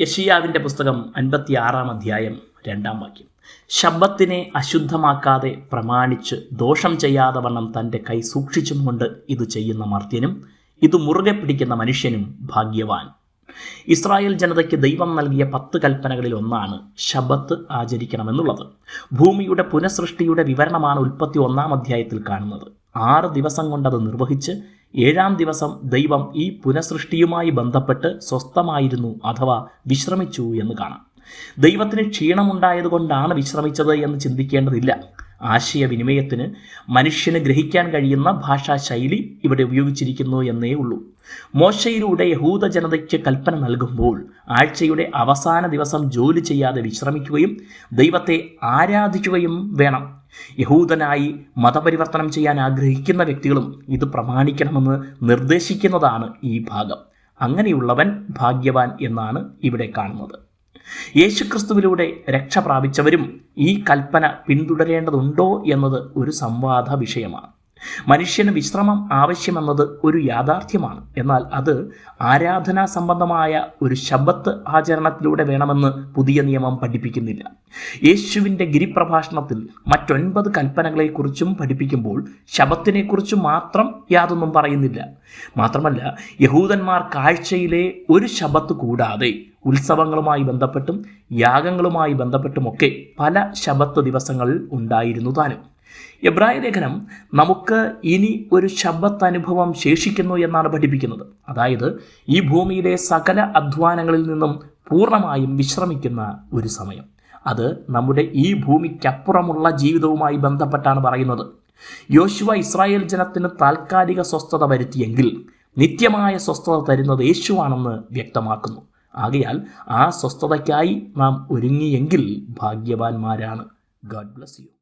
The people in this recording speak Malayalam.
യഷിയാവിന്റെ പുസ്തകം അൻപത്തി ആറാം അധ്യായം രണ്ടാം വാക്യം. ശബ്ദത്തിനെ അശുദ്ധമാക്കാതെ പ്രമാണിച്ച് ദോഷം ചെയ്യാതെ വണ്ണം തന്റെ കൈ സൂക്ഷിച്ചും കൊണ്ട് ഇത് ചെയ്യുന്ന മർത്യനും ഇത് മുറുകെ പിടിക്കുന്ന മനുഷ്യനും ഭാഗ്യവാൻ. ഇസ്രായേൽ ജനതയ്ക്ക് ദൈവം നൽകിയ പത്ത് കൽപ്പനകളിൽ ഒന്നാണ് ശബത്ത് ആചരിക്കണമെന്നുള്ളത്. ഭൂമിയുടെ പുനഃസൃഷ്ടിയുടെ വിവരണമാണ് ഉൽപ്പത്തി ഒന്നാം അധ്യായത്തിൽ കാണുന്നത്. ആറ് ദിവസം കൊണ്ടത് നിർവഹിച്ച് ഏഴാം ദിവസം ദൈവം ഈ പുനഃസൃഷ്ടിയുമായി ബന്ധപ്പെട്ട് സ്വസ്ഥമായിരുന്നു അഥവാ വിശ്രമിച്ചു എന്ന് കാണാം. ദൈവത്തിന് ക്ഷീണമുണ്ടായതുകൊണ്ടാണ് വിശ്രമിച്ചത് എന്ന് ചിന്തിക്കേണ്ടതില്ല. ആശയവിനിമയത്തിന് മനുഷ്യന് ഗ്രഹിക്കാൻ കഴിയുന്ന ഭാഷാശൈലി ഇവിടെ ഉപയോഗിച്ചിരിക്കുന്നു എന്നേ ഉള്ളൂ. മോശയിലൂടെ യഹൂദ ജനതയ്ക്ക് കൽപ്പന നൽകുമ്പോൾ ആഴ്ചയുടെ അവസാന ദിവസം ജോലി ചെയ്യാതെ വിശ്രമിക്കുകയും ദൈവത്തെ ആരാധിക്കുകയും വേണം. യഹൂദനായി മതപരിവർത്തനം ചെയ്യാൻ ആഗ്രഹിക്കുന്ന വ്യക്തികളും ഇത് പ്രമാണിക്കണമെന്ന് നിർദ്ദേശിക്കുന്നതാണ് ഈ ഭാഗം. അങ്ങനെയുള്ളവൻ ഭാഗ്യവാൻ എന്നാണ് ഇവിടെ കാണുന്നത്. യേശുക്രിസ്തുവിലൂടെ രക്ഷ പ്രാപിച്ചവരും ഈ കൽപ്പന പിന്തുടരേണ്ടതുണ്ടോ എന്നത് ഒരു സംവാദ വിഷയമാണ്. മനുഷ്യന് വിശ്രമം ആവശ്യമെന്നത് ഒരു യാഥാർത്ഥ്യമാണ്. എന്നാൽ അത് ആരാധനാ സംബന്ധമായ ഒരു ശബത്ത് ആചരണത്തിലൂടെ വേണമെന്ന് പുതിയ നിയമം പഠിപ്പിക്കുന്നില്ല. യേശുവിന്റെ ഗിരിപ്രഭാഷണത്തിൽ മറ്റൊൻപത് കൽപ്പനകളെക്കുറിച്ചും പഠിപ്പിക്കുമ്പോൾ ശബത്തിനെക്കുറിച്ച് മാത്രം യാതൊന്നും പറയുന്നില്ല. മാത്രമല്ല യഹൂദന്മാർ കാഴ്ചയിലെ ഒരു ശബത്ത് കൂടാതെ ഉത്സവങ്ങളുമായി ബന്ധപ്പെട്ടും യാഗങ്ങളുമായി ബന്ധപ്പെട്ടുമൊക്കെ പല ശബത്ത് ദിവസങ്ങൾ ഉണ്ടായിരുന്നു താനും. എബ്രായ ലേഖനം നമുക്ക് ഇനി ഒരു ശബ്ദത്ത് അനുഭവം ശേഷിക്കുന്നു എന്നാണ് പഠിപ്പിക്കുന്നത്. അതായത് ഈ ഭൂമിയിലെ സകല അധ്വാനങ്ങളിൽ നിന്നും പൂർണമായും വിശ്രമിക്കുന്ന ഒരു സമയം. അത് നമ്മുടെ ഈ ഭൂമിക്കപ്പുറമുള്ള ജീവിതവുമായി ബന്ധപ്പെട്ടാണ് പറയുന്നത്. യോശുവ ഇസ്രായേൽ ജനത്തിന് താൽക്കാലിക സ്വസ്ഥത വരുത്തിയെങ്കിൽ നിത്യമായ സ്വസ്ഥത തരുന്നത് യേശുവാണെന്ന് വ്യക്തമാക്കുന്നു. ആകയാൽ ആ സ്വസ്ഥതയ്ക്കായി നാം ഒരുങ്ങിയെങ്കിൽ ഭാഗ്യവാന്മാരാണ്. God bless you